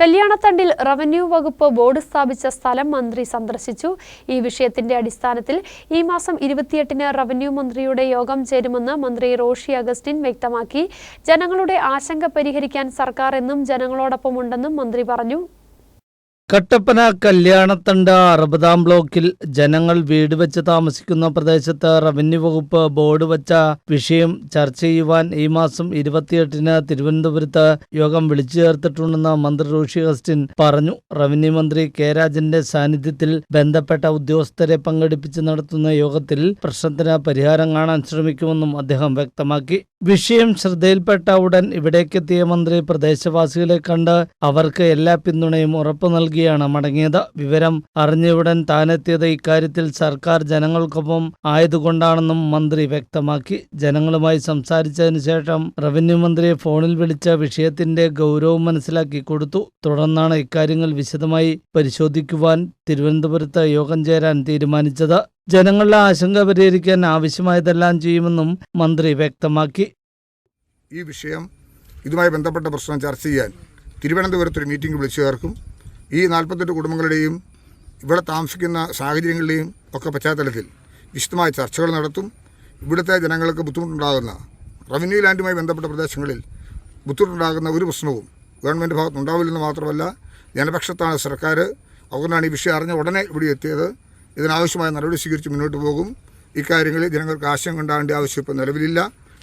കല്യാണത്തണ്ടിൽ revenue വകുപ്പ് board സ്ഥാപിച്ച സ്ഥലം മന്ത്രി സന്ദർശിച്ചു. ഈ വിഷയത്തിന്റെ അടിസ്ഥാനത്തിൽ ഈ മാസം ഇരുപത്തിയെട്ടിന് റവന്യൂ മന്ത്രിയുടെ യോഗം ചേരുമെന്ന് മന്ത്രി റോഷി അഗസ്റ്റിൻ വ്യക്തമാക്കി. ജനങ്ങളുടെ ആശങ്ക പരിഹരിക്കാൻ സർക്കാർ എന്നും ജനങ്ങളോടൊപ്പമുണ്ടെന്നും മന്ത്രി പറഞ്ഞു. കട്ടപ്പന കല്യാണത്തണ്ട് അറുപതാം ബ്ലോക്കിൽ ജനങ്ങൾ വീട് വെച്ച് താമസിക്കുന്ന പ്രദേശത്ത് റവന്യൂ വകുപ്പ് ബോർഡ് വച്ച വിഷയം ചർച്ച ചെയ്യുവാൻ ഈ മാസം ഇരുപത്തിയെട്ടിന് തിരുവനന്തപുരത്ത് യോഗം വിളിച്ചു ചേർത്തിട്ടുണ്ടെന്ന് മന്ത്രി റോഷി അഗസ്റ്റിൻ പറഞ്ഞു. റവന്യൂ മന്ത്രി കെ രാജന്റെ സാന്നിധ്യത്തിൽ ബന്ധപ്പെട്ട ഉദ്യോഗസ്ഥരെ പങ്കെടുപ്പിച്ച് നടത്തുന്ന യോഗത്തിൽ പ്രശ്നത്തിന് പരിഹാരം കാണാൻ ശ്രമിക്കുമെന്നും അദ്ദേഹം വ്യക്തമാക്കി. വിഷയം ശ്രദ്ധയിൽപ്പെട്ട ഉടൻ ഇവിടേക്കെത്തിയ മന്ത്രി പ്രദേശവാസികളെ കണ്ട് അവർക്ക് എല്ലാ പിന്തുണയും ഉറപ്പു നൽകിയാണ് മടങ്ങിയത്. വിവരം അറിഞ്ഞയുടൻ താനെത്തിയത് ഇക്കാര്യത്തിൽ സർക്കാർ ജനങ്ങൾക്കൊപ്പം ആയതുകൊണ്ടാണെന്നും മന്ത്രി വ്യക്തമാക്കി. ജനങ്ങളുമായി സംസാരിച്ചതിന് ശേഷം റവന്യൂ മന്ത്രിയെ ഫോണിൽ വിളിച്ച വിഷയത്തിന്റെ ഗൗരവം മനസ്സിലാക്കി കൊടുത്തു. തുടർന്നാണ് ഇക്കാര്യങ്ങൾ വിശദമായി പരിശോധിക്കുവാൻ തിരുവനന്തപുരത്ത് യോഗം ചേരാൻ തീരുമാനിച്ചത്. ജനങ്ങളുടെ ആശങ്ക പരിഹരിക്കാൻ ആവശ്യമായതെല്ലാം ചെയ്യുമെന്നും മന്ത്രി വ്യക്തമാക്കി. ഈ വിഷയം ഇതുമായി ബന്ധപ്പെട്ട പ്രശ്നം ചർച്ച ചെയ്യാൻ തിരുവനന്തപുരത്ത് ഒരു മീറ്റിംഗ് വിളിച്ചു ചേർക്കും ഈ നാൽപ്പത്തെട്ട് കുടുംബങ്ങളുടെയും ഇവിടെ താമസിക്കുന്ന സാഹചര്യങ്ങളുടെയും ഒക്കെ പശ്ചാത്തലത്തിൽ വിശദമായ ചർച്ചകൾ നടത്തും. ഇവിടുത്തെ ജനങ്ങൾക്ക് ബുദ്ധിമുട്ടുണ്ടാകുന്ന റവന്യൂ ലാൻഡുമായി ബന്ധപ്പെട്ട പ്രദേശങ്ങളിൽ ബുദ്ധിമുട്ടുണ്ടാകുന്ന ഒരു പ്രശ്നവും ഗവൺമെന്റ് ഭാഗത്തുനിന്നുണ്ടാവില്ലെന്ന് മാത്രമല്ല ജനപക്ഷത്താണ് സർക്കാർ അതുകൊണ്ടാണ് ഈ വിഷയം അറിഞ്ഞ ഉടനെ ഇവിടെ എത്തിയത്. ഇതിനാവശ്യമായ നടപടി സ്വീകരിച്ച് മുന്നോട്ട് പോകും. ഇക്കാര്യങ്ങളിൽ ജനങ്ങൾക്ക് ആശയം ഉണ്ടാകേണ്ട ആവശ്യം ഇപ്പോൾ നിലവിലില്ല.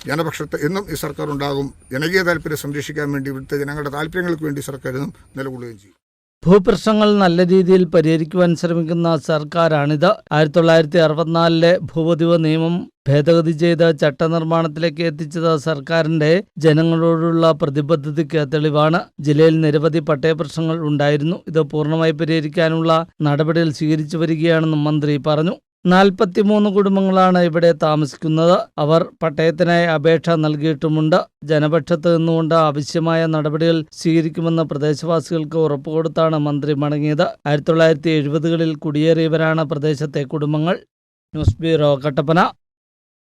ജനപക്ഷത്ത് എന്നും ഈ സർക്കാർ ഉണ്ടാകും. ജനകീയ താല്പര്യം സംരക്ഷിക്കാൻ വേണ്ടി ഇവിടുത്തെ ജനങ്ങളുടെ താല്പര്യങ്ങൾക്ക് വേണ്ടി സർക്കാർ എന്നും നിലകൊള്ളുകയും ചെയ്യും. ഭൂപ്രശ്നങ്ങൾ നല്ല രീതിയിൽ പരിഹരിക്കുവാൻ ശ്രമിക്കുന്ന സർക്കാരാണിത്. ആയിരത്തി തൊള്ളായിരത്തി അറുപത്തിനാലിലെ ഭൂപതിവ് നിയമം ഭേദഗതി ചെയ്ത ചട്ടനിർമ്മാണത്തിലേക്ക് എത്തിച്ചത് സർക്കാരിന്റെ ജനങ്ങളോടുള്ള പ്രതിബദ്ധതയ്ക്ക് തെളിവാണ്. ജില്ലയിൽ നിരവധി പട്ടയ പ്രശ്നങ്ങൾ ഉണ്ടായിരുന്നു. ഇത് പൂർണമായി പരിഹരിക്കാനുള്ള നടപടികൾ സ്വീകരിച്ചു വരികയാണെന്നും മന്ത്രി പറഞ്ഞു. നാൽപ്പത്തിമൂന്ന് കുടുംബങ്ങളാണ് ഇവിടെ താമസിക്കുന്നത്. അവർ പട്ടയത്തിനായി അപേക്ഷ നൽകിയിട്ടുമുണ്ട്. ജനപക്ഷത്ത് നിന്നുകൊണ്ട് ആവശ്യമായ നടപടികൾ സ്വീകരിക്കുമെന്ന് പ്രദേശവാസികൾക്ക് ഉറപ്പുകൊടുത്താണ് മന്ത്രി മടങ്ങിയത്. ആയിരത്തി തൊള്ളായിരത്തി എഴുപതുകളിൽ കുടിയേറിയവരാണ് പ്രദേശത്തെ കുടുംബങ്ങൾ. News bureau Kattappana.